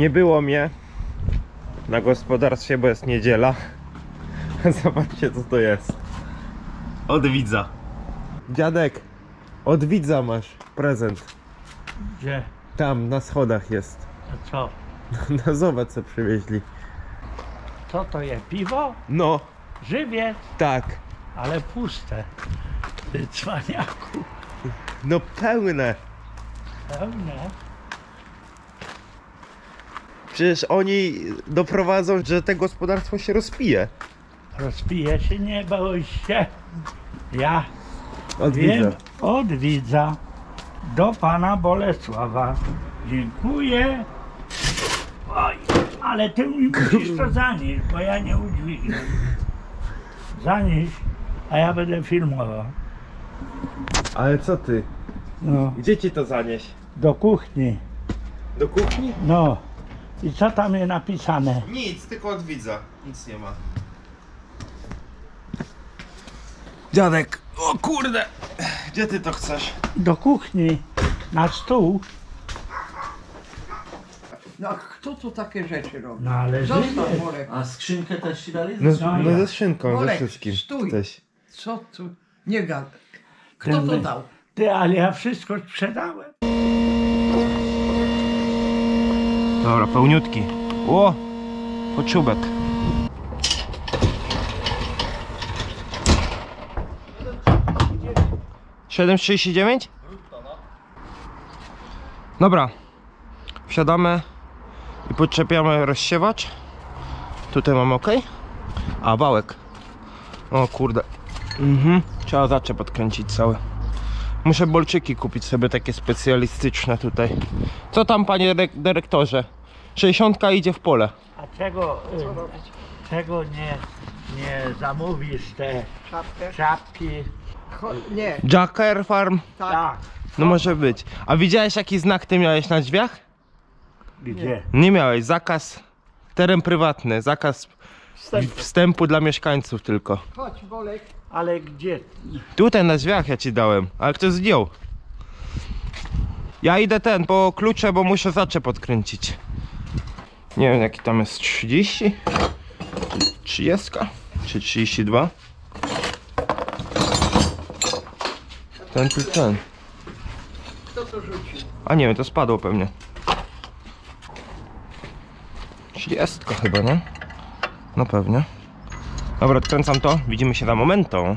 Nie było mnie na gospodarstwie, bo jest niedziela. Zobaczcie co to jest. Od widza. Dziadek, od widza masz prezent. Gdzie? Tam na schodach jest. A co? No zobacz co przywieźli. Co to jest? Piwo? No, Żywiec, tak. ale puste. Ty cwaniaku. No pełne. Pełne. Przecież oni doprowadzą, że te gospodarstwo się rozpije. Rozpije się, nie bałeś się. Ja Od wiem widza. od widza do pana Bolesława. Dziękuję. Oj, ale ty mi musisz to zanieść, bo ja nie udźwigam. Zanieś, a ja będę filmował. Ale co ty? No, Gdzie ci to zanieść? do kuchni. Do kuchni? No. I co tam jest napisane? Nic, tylko od widza. Nic nie ma. Dziadek, o kurde! Gdzie ty to chcesz? Do kuchni. Na stół. No a kto tu takie rzeczy robi? No ale Zostaw. A skrzynkę też ci dali? No, No no ja. ze szynką, ze Olek, wszystkim. stój. Też. Co tu? Nie gad. Kto Ten to my- dał? Ty, ale ja wszystko sprzedałem. Dobra, pełniutki. O! Poczubek. Siedem trzydzieści dziewięć? Dobra. Wsiadamy i podczepiamy rozsiewacz. Tutaj mamy ok. A wałek. O kurde. Mhm. Trzeba zaczep odkręcić cały. Muszę bolczyki kupić sobie takie specjalistyczne tutaj. Co tam panie dyre- dyrektorze? 60 idzie w pole. A czego, y, czego nie, nie zamówisz te Czapkę? czapki? Cho- nie, Jacker Farm? tak. Tak. No może być. A widziałeś jaki znak ty miałeś na drzwiach? Gdzie? Nie miałeś. Zakaz. Teren prywatny. Zakaz wstępu dla mieszkańców tylko. Chodź Bolek. Ale gdzie? Tutaj na drzwiach ja ci dałem, ale ktoś zdjął. Ja idę ten po klucze, bo muszę zaczep odkręcić. Nie wiem jaki tam jest 30? 30? Czy 32? Ten czy ten? Kto to rzucił? A nie wiem, to spadło pewnie. 30 chyba, no? No pewnie. Dobra, odkręcam to. Widzimy się za momento.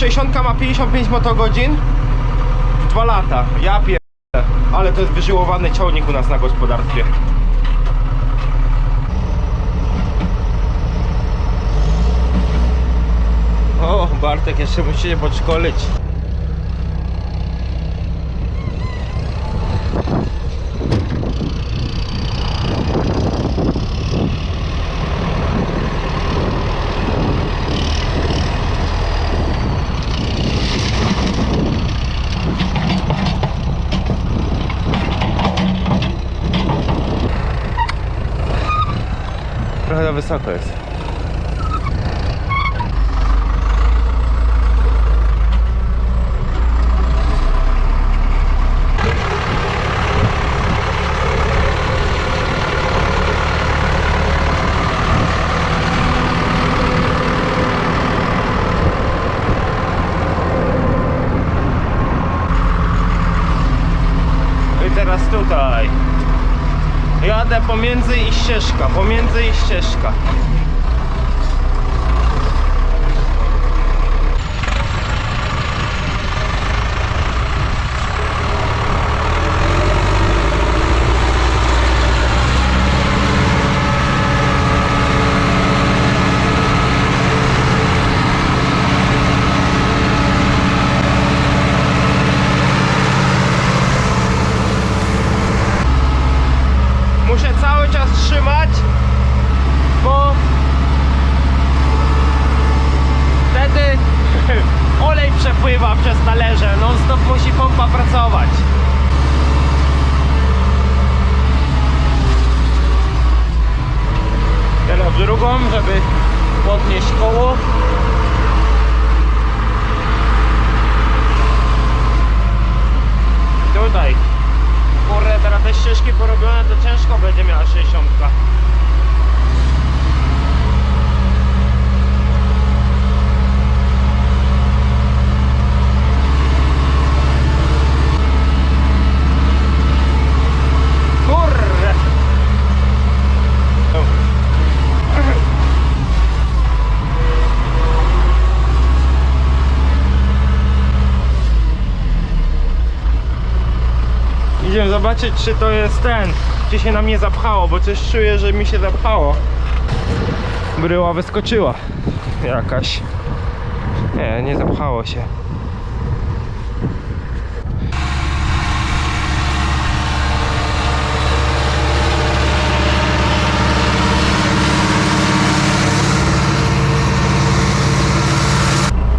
60 ma 55 motogodzin w 2 lata. Ja pier... Ale to jest wyżyłowany ciągnik u nas na gospodarstwie. O, Bartek jeszcze musi się podszkolić. Wysoko jest. Teraz tutaj. Jadę pomiędzy i ścieżka, pomiędzy i ścieżka. Muszę cały czas trzymać, bo wtedy olej przepływa przez talerze, non stop musi pompa pracować. Teraz drugą, żeby podnieść koło. Tutaj te ścieżki porobione, to ciężko będzie miała 60. Kurde! Idziemy zobaczyć, czy to jest ten, czy się nam nie zapchało, bo coś czuję, że mi się zapchało. Bryła wyskoczyła jakaś. Nie, nie zapchało się.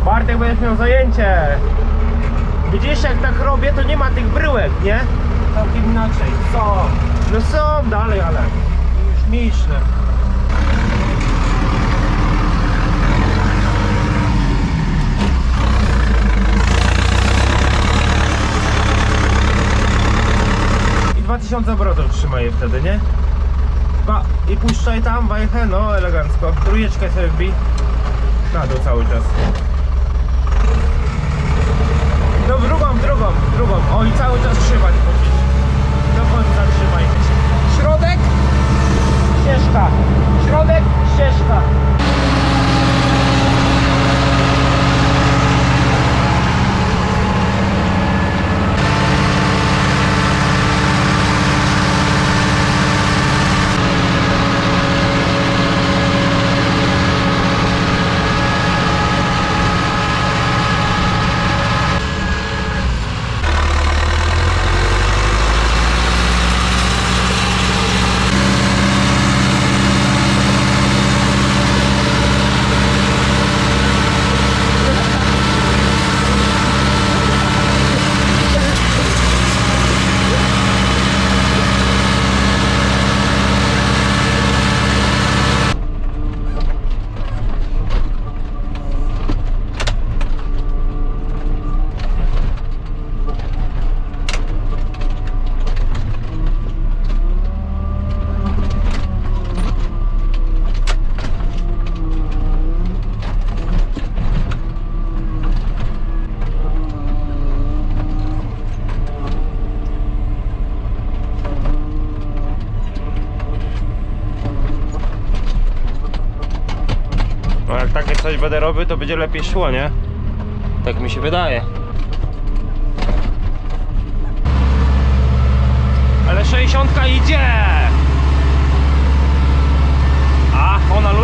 Bartek będziesz miał zajęcie. Widzisz jak tak robię, to nie ma tych bryłek, nie? Całkiem inaczej. Co? No są dalej, ale już mniejsze. I 2000 obrotów trzymaj je wtedy, nie? Ba, I puszczaj tam wajchę, no elegancko. Trójeczkę sobie wbij. Na dół cały czas. No drugą, drugą, drugą. O i cały czas trzymać. Do końca trzymaj. Środek, ścieżka. Środek, ścieżka. Jak takie coś będę robił, to będzie lepiej szło, nie? Tak mi się wydaje. Ale 60 idzie! A, ona lubi.